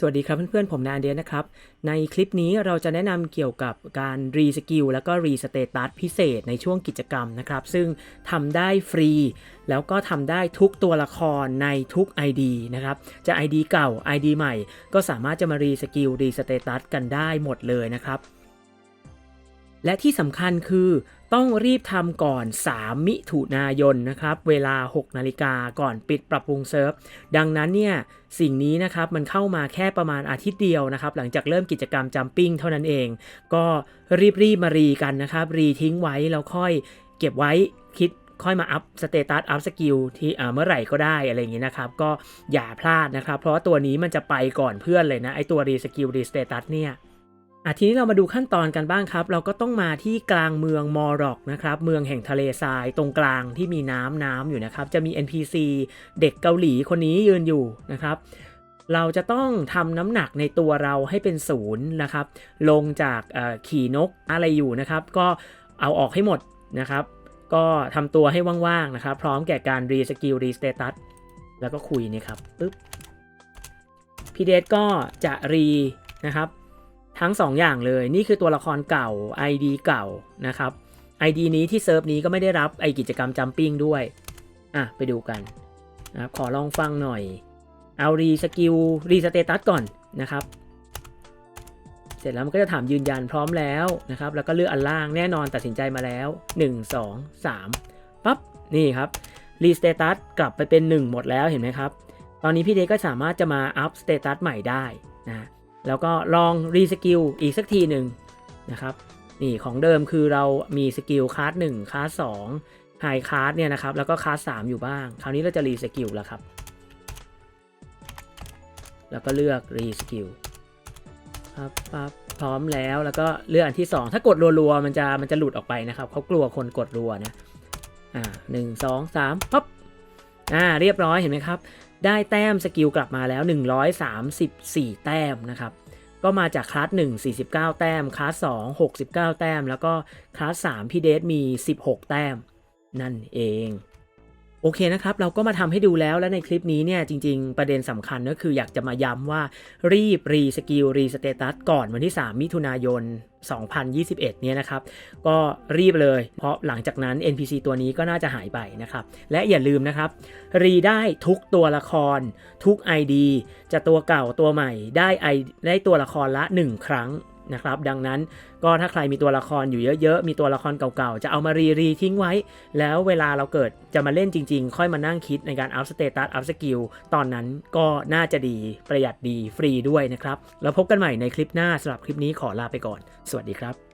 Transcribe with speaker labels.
Speaker 1: สวัสดีครับเพื่อนๆ ผมนายอเดียนะครับ ในคลิปนี้เราจะแนะนำเกี่ยวกับการรีสกิลแล้วก็รีสเตตัสพิเศษในช่วงกิจกรรมนะครับ ซึ่งทำได้ฟรี แล้วก็ทำได้ทุกตัวละครในทุก ID นะครับ จะ ID เก่า ID ใหม่ ก็สามารถจะมารีสกิลรีสเตตัสกันได้หมดเลยนะครับ และที่สำคัญคือต้องรีบทำก่อน 3 มิถุนายนนะครับ เวลา 6 นาฬิกาก่อนปิดปรับปรุงเซิร์ฟ ดังนั้นเนี่ยสิ่งนี้นะครับมันเข้ามาแค่ประมาณอาทิตย์เดียวนะครับ หลังจากเริ่มกิจกรรมจัมปิ้งเท่านั้นเอง ก็รีบรีบมารีกันนะครับ รีทิ้งไว้แล้วค่อยเก็บไว้คิดค่อยมาอัพสเตตัสอัพสกิลที่เมื่อไหร่ก็ได้อะไรอย่างนี้นะครับ ก็อย่าพลาดนะครับ เพราะว่าตัวนี้มันจะไปก่อนเพื่อนเลยนะไอตัวรีสกิลรีสเตตัสเนี่ย อะทีนี้เรามาดูขั้นตอนกันบ้างครับ เราก็ต้องมาที่กลางเมืองมอร็อกนะครับ เมืองแห่งทะเลทรายตรงกลางที่มีน้ำน้ำอยู่นะครับ จะมี NPC เด็กเกาหลีคนนี้ยืนอยู่นะครับ เราจะต้องทำน้ำหนักในตัวเราให้เป็นศูนย์นะครับ ลงจากขี่นกอะไรอยู่นะครับ ก็เอาออกให้หมดนะครับ ก็ทำตัวให้ว่างๆนะครับ พร้อมแก่การรีสกิลรีสเตตัสแล้วก็คุยนี่ครับปึ๊บพีเดก็จะรีนะครับ ทั้ง 2 อย่างเลย นี่คือตัวละครเก่า ID เก่านะครับ ID นี้ที่เซิร์ฟนี้ก็ไม่ได้รับไอกิจกรรมจัมปิ้งด้วย อะ ไปดูกันนะครับขอลองฟังหน่อย เอารีสกิลรีสเตตัสก่อนนะครับ เสร็จแล้วมันก็จะถามยืนยันพร้อมแล้วนะครับ แล้วก็เลือกอันล่างแน่นอนตัดสินใจมาแล้ว 1 2 3ปั๊บนี่ครับรีสเตตัสกลับไปเป็น 1 หมดแล้วเห็นไหมครับ ตอนนี้พี่เดก็สามารถจะมาอัพสเตตัสใหม่ได้นะ แล้วก็ลองรีสกิลอีกสักทีหนึ่งนะครับนี่ของเดิมคือเรามีสกิลคลาส1คลาส2ไฮคลาสเนี่ยนะครับแล้วก็คลาส3อยู่บ้าง คราวนี้เราจะรีสกิลแล้วครับ แล้วก็เลือกรีสกิลปั๊บปั๊บพร้อมแล้วแล้วก็เลือกอันที่ 2 ถ้ากดรัวๆมันจะมันจะหลุดออกไปนะครับเขากลัวคนกดรัวนะอ่าหนึ่งสองสามปั๊บอ่าเรียบร้อยเห็นไหมครับ ได้แต้มสกิลกลับมาแล้ว 134 แต้มนะครับ ก็มาจากคลาส1 49 แต้ม คลาส2 69 แต้ม แล้วก็คลาส3พี่เดสมี 16 แต้ม นั่นเอง โอเคนะครับ เราก็มาทำให้ดูแล้วและในคลิปนี้เนี่ยจริง ๆ ประเด็นสำคัญก็คืออยากจะมาย้ำว่ารีบรีสกิลรีสเตตัสก่อนวันที่ 3 มิถุนายน 2021 เนี่ยนะครับ ก็รีบเลย เพราะหลังจากนั้น NPC ตัวนี้ก็น่าจะหายไปนะครับ และอย่าลืมนะครับ รีได้ทุกตัวละคร ทุก ID จะตัวเก่าตัวใหม่ได้ไอได้ตัวละครละ 1 ครั้ง นะครับ ดังนั้นก็ถ้าใครมีตัวละครอยู่เยอะๆ มีตัวละครเก่าๆ จะเอามารีรีทิ้งไว้ แล้วเวลาเราเกิดจะมาเล่นจริงๆ ค่อยมานั่งคิดในการอัพสเตตัสอัพสกิลตอนนั้นก็น่าจะดีประหยัดดีฟรีด้วยนะครับ แล้วพบกันใหม่ในคลิปหน้าสำหรับคลิปนี้ขอลาไปก่อน สวัสดีครับ